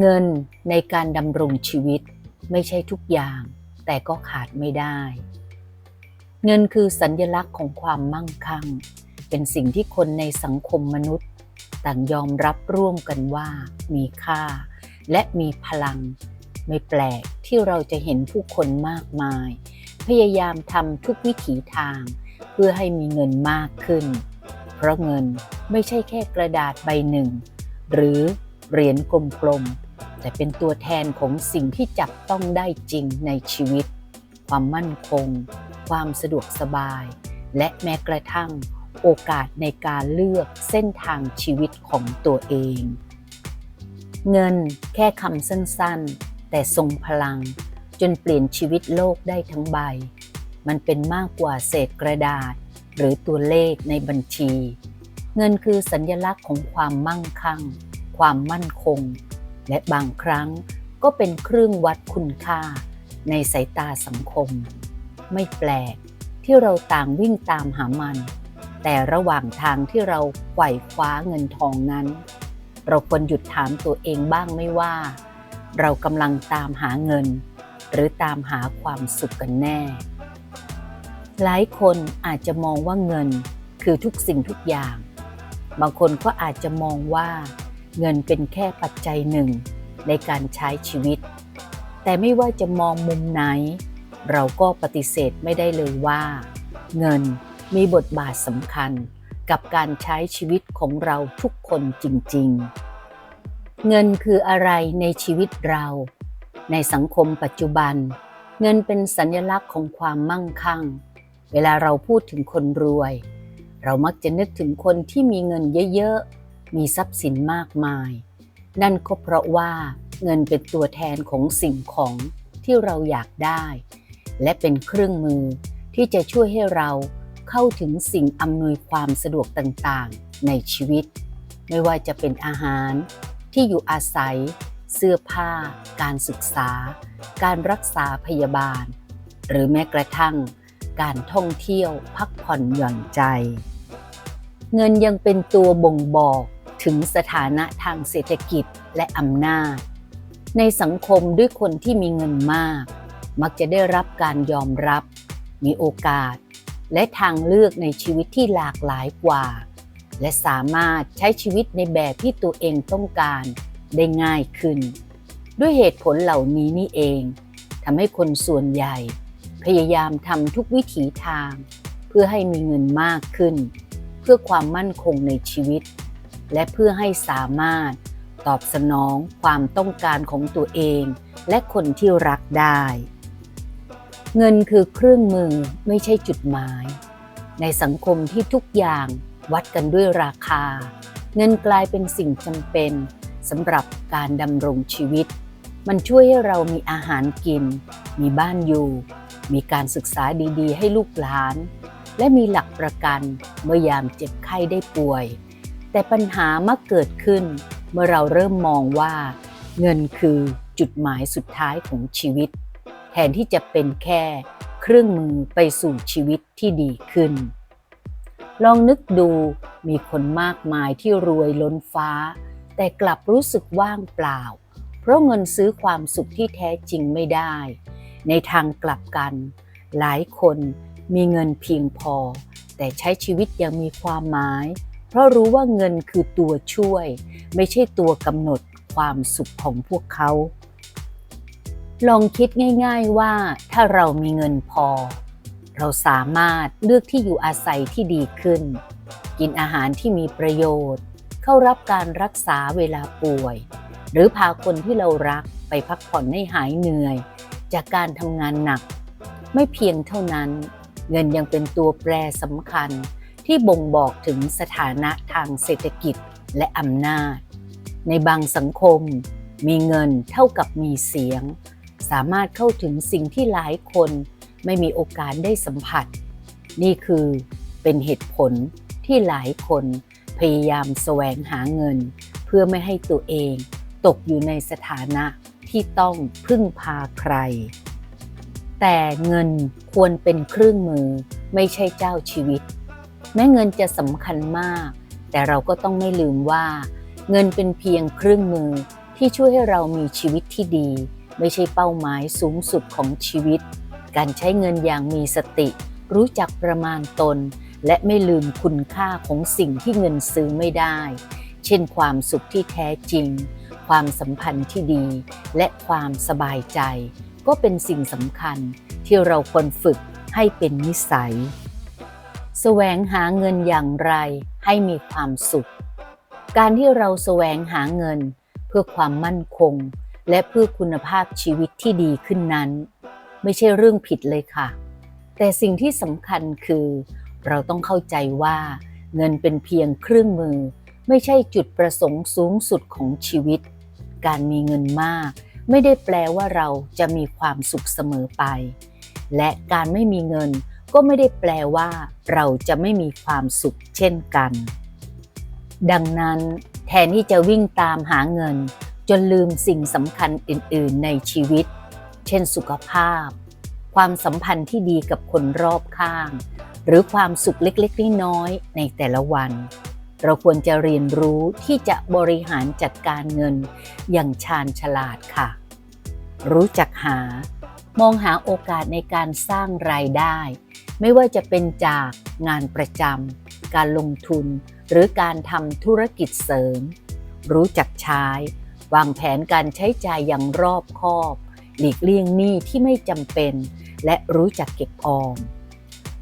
เงินในการดำรงชีวิตไม่ใช่ทุกอย่าง แต่ก็ขาดไม่ได้ เงินคือสัญญลักษณ์ของความมั่งคั่ง เป็นสิ่งที่คนในสังคมมนุษย์ ต่างยอมรับร่วมกันว่ามีค่า และมีพลัง ไม่แปลกที่เราจะเห็นผู้คนมากมาย พยายามทำทุกวิถีทาง เพื่อให้มีเงินมากขึ้น เพราะเงินไม่ใช่แค่กระดาษใบหนึ่ง หรือเหรียญกลมๆ แต่เป็นตัวแทนของสิ่งที่จับต้องได้จริงในชีวิต ความมั่นคง ความสะดวกสบาย และแม้กระทั่งโอกาสในการเลือกเส้นทางชีวิตของตัวเอง เงินแค่คำสั้นๆ แต่ทรงพลัง จนเปลี่ยนชีวิตโลกได้ทั้งใบ มันเป็นมากกว่าเศษกระดาษ หรือตัวเลขในบัญชี เงินคือสัญญลักษณ์ของความมั่งคั่ง ความมั่นคง และบางครั้งก็เป็นเครื่องวัดคุณค่า ในสายตาสังคม ไม่แปลกที่เราต่างวิ่งตามหามัน แต่ระหว่างทางที่เราไขว่คว้าเงินทองนั้น เราควรหยุดถามตัวเองบ้างไม่ว่า เรากำลังตามหาเงิน หรือตามหาความสุขกันแน่ หลายคนอาจจะมองว่าเงินคือทุกสิ่งทุกอย่าง บางคนก็อาจจะมองว่า เงินเป็นแค่ปัจจัยหนึ่งในการใช้ชีวิต แต่ไม่ว่าจะมองมุมไหน เราก็ปฏิเสธไม่ได้เลยว่า เงินมีบทบาทสำคัญกับการใช้ชีวิตของเราทุกคนจริง ๆ เงินคืออะไรในชีวิตเรา ในสังคมปัจจุบัน เงินเป็นสัญลักษณ์ของความมั่งคั่ง เวลาเราพูดถึงคนรวย เรามักจะนึกถึงคนที่มีเงินเยอะๆ มีทรัพย์สินมากมาย นั่นก็เพราะว่าเงินเป็นตัวแทนของสิ่งของที่เราอยากได้ และเป็นเครื่องมือที่จะช่วยให้เราเข้าถึงสิ่งอำนวยความสะดวกต่างๆ ในชีวิต ไม่ว่าจะเป็นอาหาร ที่อยู่อาศัย เสื้อผ้า การศึกษา การรักษาพยาบาล หรือแม้กระทั่ง การท่องเที่ยวพักผ่อนหย่อนใจ เงินยังเป็นตัวบ่งบอก ถึงสถานะทางเศรษฐกิจและอำนาจ ในสังคมด้วยคนที่มีเงินมาก มักจะได้รับการยอมรับ มีโอกาส และทางเลือกในชีวิตที่หลากหลายกว่า และสามารถใช้ชีวิตในแบบที่ตัวเองต้องการได้ง่ายขึ้น ด้วยเหตุผลเหล่านี้นี่เองทำให้คนส่วนใหญ่ พยายามทำทุกวิถีทาง เพื่อให้มีเงินมากขึ้น เพื่อความมั่นคงในชีวิต และเพื่อให้สามารถตอบสนองความต้องการของตัวเอง และคนที่รักได้ เงินคือเครื่องมือไม่ใช่จุดหมาย ในสังคมที่ทุกอย่างวัดกันด้วยราคา เงินกลายเป็นสิ่งจำเป็นสำหรับการดำรงชีวิต มันช่วยให้เรามีอาหารกิน มีบ้านอยู่ มีการศึกษาดีๆ ให้ลูกหลาน และมีหลักประกันเมื่อยามเจ็บไข้ได้ป่วย แต่ปัญหามักเกิดขึ้น เมื่อเราเริ่มมองว่า เงินคือจุดหมายสุดท้ายของชีวิต แทนที่จะเป็นแค่เครื่องมือไปสู่ชีวิตที่ดีขึ้น ลองนึกดูมีคนมากมายที่รวยล้นฟ้า แต่กลับรู้สึกว่างเปล่า เพราะเงินซื้อความสุขที่แท้จริงไม่ได้ ในทางกลับกัน หลายคนมีเงินเพียงพอ แต่ใช้ชีวิตยังมีความหมาย เพราะรู้ว่าเงินคือตัวช่วย ไม่ใช่ตัวกำหนดความสุขของพวกเขา ลองคิดง่าย ๆว่าถ้าเรามีเงินพอ เราสามารถเลือกที่อยู่อาศัยที่ดีขึ้น กินอาหารที่มีประโยชน์ เข้ารับการรักษาเวลาป่วย หรือพาคนที่เรารักไปพักผ่อนให้หายเหนื่อย จากการทำงานหนัก ไม่เพียงเท่านั้น เงินยังเป็นตัวแปรสำคัญ ที่บ่งบอกถึงสถานะทางเศรษฐกิจและอำนาจ ในบางสังคม มีเงินเท่ากับมีเสียง สามารถเข้าถึงสิ่งที่หลายคนไม่มีโอกาสได้สัมผัส นี่คือเป็นเหตุผลที่หลายคนพยายามแสวงหาเงิน เพื่อไม่ให้ตัวเองตกอยู่ในสถานะที่ต้องพึ่งพาใคร แต่เงินควรเป็นเครื่องมือไม่ใช่เจ้าชีวิต แม้เงินจะสำคัญมาก แต่เราก็ต้องไม่ลืมว่า เงินเป็นเพียงเครื่องมือที่ช่วยให้เรามีชีวิตที่ดี ไม่ใช่เป้าหมายสูงสุดของชีวิต การใช้เงินอย่างมีสติ รู้จักประมาณตน และไม่ลืมคุณค่าของสิ่งที่เงินซื้อไม่ได้ เช่นความสุขที่แท้จริง ความสัมพันธ์ที่ดี และความสบายใจ ก็เป็นสิ่งสำคัญที่เราควรฝึกให้เป็นนิสัย แสวงหาเงินอย่างไรให้มีความสุข การที่เราแสวงหาเงินเพื่อความมั่นคง และเพื่อคุณภาพชีวิตที่ดีขึ้นนั้น ไม่ใช่เรื่องผิดเลยค่ะ แต่สิ่งที่สำคัญคือ เราต้องเข้าใจว่า เงินเป็นเพียงเครื่องมือ ไม่ใช่จุดประสงค์สูงสุดของชีวิต การมีเงินมาก ไม่ได้แปลว่าเราจะมีความสุขเสมอไป และการไม่มีเงิน ก็ไม่ได้แปลว่าเราจะไม่มีความสุขเช่นกัน ดังนั้นแทนที่จะวิ่งตามหาเงิน จนลืมสิ่งสำคัญอื่น ๆ ในชีวิต เช่นสุขภาพ ความสัมพันธ์ที่ดีกับคนรอบข้าง หรือความสุขเล็กๆน้อยๆในแต่ละวัน เราควรจะเรียนรู้ที่จะบริหารจัดการเงิน อย่างชาญฉลาดค่ะ รู้จักหามองหาโอกาสในการสร้างรายได้ ไม่ว่าจะเป็นจากงานประจำการลงทุน หรือการทำธุรกิจเสริม รู้จักใช้ วางแผนการใช้จ่ายอย่างรอบคอบ หลีกเลี่ยงหนี้ที่ไม่จำเป็น และรู้จักเก็บออม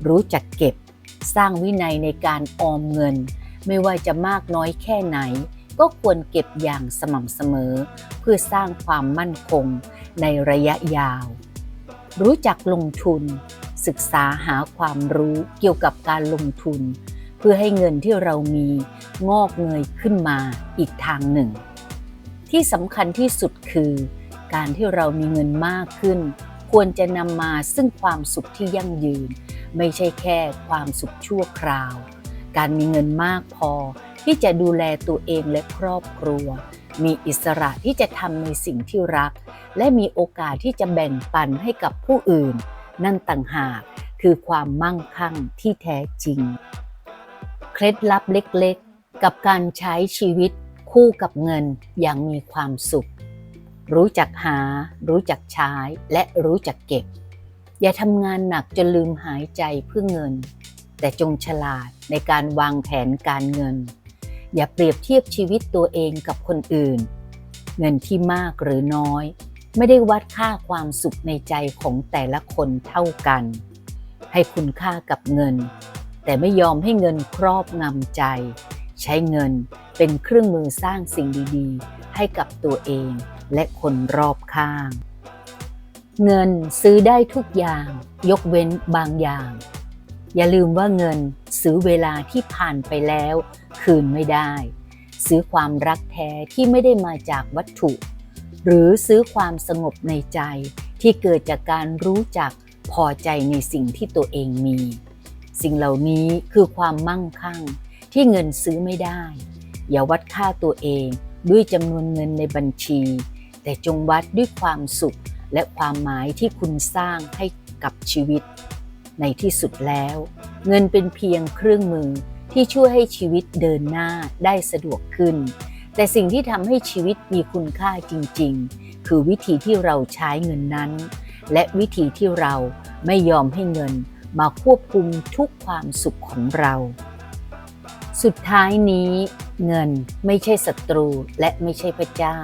รู้จักเก็บ สร้างวินัยในการออมเงิน ไม่ว่าจะมากน้อยแค่ไหน ก็ควรเก็บอย่างสม่ำเสมอ เพื่อสร้างความมั่นคงในระยะยาว รู้จักลงทุน ศึกษาหาความรู้เกี่ยวกับการลงทุน เพื่อให้เงินที่เรามีงอกเงยขึ้นมาอีกทางหนึ่ง ที่สำคัญที่สุดคือ การที่เรามีเงินมากขึ้น ควรจะนำมาซึ่งความสุขที่ยั่งยืน ไม่ใช่แค่ความสุขชั่วคราว การมีเงินมากพอที่จะดูแลตัวเองและครอบครัว มีอิสระที่จะทำในสิ่งที่รัก และมีโอกาสที่จะแบ่งปันให้กับผู้อื่น นั่นต่างหากคือความมั่งคั่งที่แท้จริง เคล็ดลับเล็กๆ กับการใช้ชีวิตคู่กับเงินอย่างมีความสุข รู้จักหา รู้จักใช้และรู้จักเก็บ อย่าทำงานหนักจนลืมหายใจเพื่อเงิน แต่จงฉลาดในการวางแผนการเงิน อย่าเปรียบเทียบชีวิตตัวเองกับคนอื่น เงินที่มากหรือน้อย ไม่ได้วัดค่าความสุขในใจของแต่ละคนเท่ากัน ให้คุณค่ากับเงิน แต่ไม่ยอมให้เงินครอบงำใจ ใช้เงินเป็นเครื่องมือสร้างสิ่งดีๆ ให้กับตัวเองและคนรอบข้าง เงินซื้อได้ทุกอย่าง ยกเว้นบางอย่าง อย่าลืมว่าเงินซื้อเวลาที่ผ่านไปแล้ว คืนไม่ได้ ซื้อความรักแท้ที่ไม่ได้มาจากวัตถุ หรือซื้อความสงบในใจที่เกิดจากการรู้จักพอใจในสิ่งที่ตัวเองมี สิ่งเหล่านี้คือความมั่งคั่งที่เงินซื้อไม่ได้ อย่าวัดค่าตัวเองด้วยจำนวนเงินในบัญชี แต่จงวัดด้วยความสุขและความหมายที่คุณสร้างให้กับชีวิต ในที่สุดแล้ว เงินเป็นเพียงเครื่องมือที่ช่วยให้ชีวิตเดินหน้าได้สะดวกขึ้น แต่สิ่งที่ทำให้ชีวิตมีคุณค่าจริง ๆ คือวิธีที่เราใช้เงินนั้น และวิธีที่เราไม่ยอมให้เงินมาควบคุมทุกความสุขของเรา สุดท้ายนี้ เงินไม่ใช่ศัตรูและไม่ใช่พระเจ้า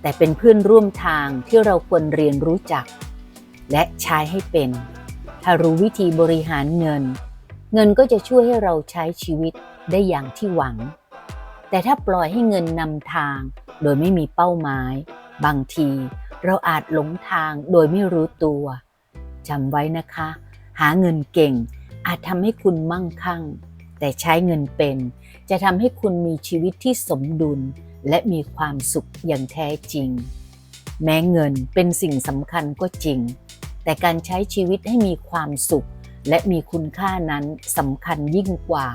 แต่เป็นเพื่อนร่วมทางที่เราควรเรียนรู้จัก และใช้ให้เป็น ถ้ารู้วิธีบริหารเงิน เงินก็จะช่วยให้เราใช้ชีวิตได้อย่างที่หวัง แต่ถ้าปล่อยให้เงินนำทาง โดยไม่มีเป้าหมาย บางทีเราอาจหลงทางโดยไม่รู้ตัวจำไว้นะคะ หาเงินเก่ง อาจทำให้คุณมั่งคั่ง แต่ใช้เงินเป็น จะทำให้คุณมีชีวิตที่สมดุล และมีความสุขอย่างแท้จริง แม้เงินเป็นสิ่งสำคัญก็จริง แต่การใช้ชีวิตให้มีความสุข และมีคุณค่านั้นสำคัญยิ่งกว่า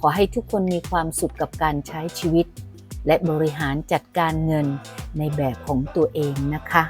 ขอให้ทุกคนมีความสุขกับการใช้ชีวิต และบริหารจัดการเงินในแบบของตัวเองนะคะ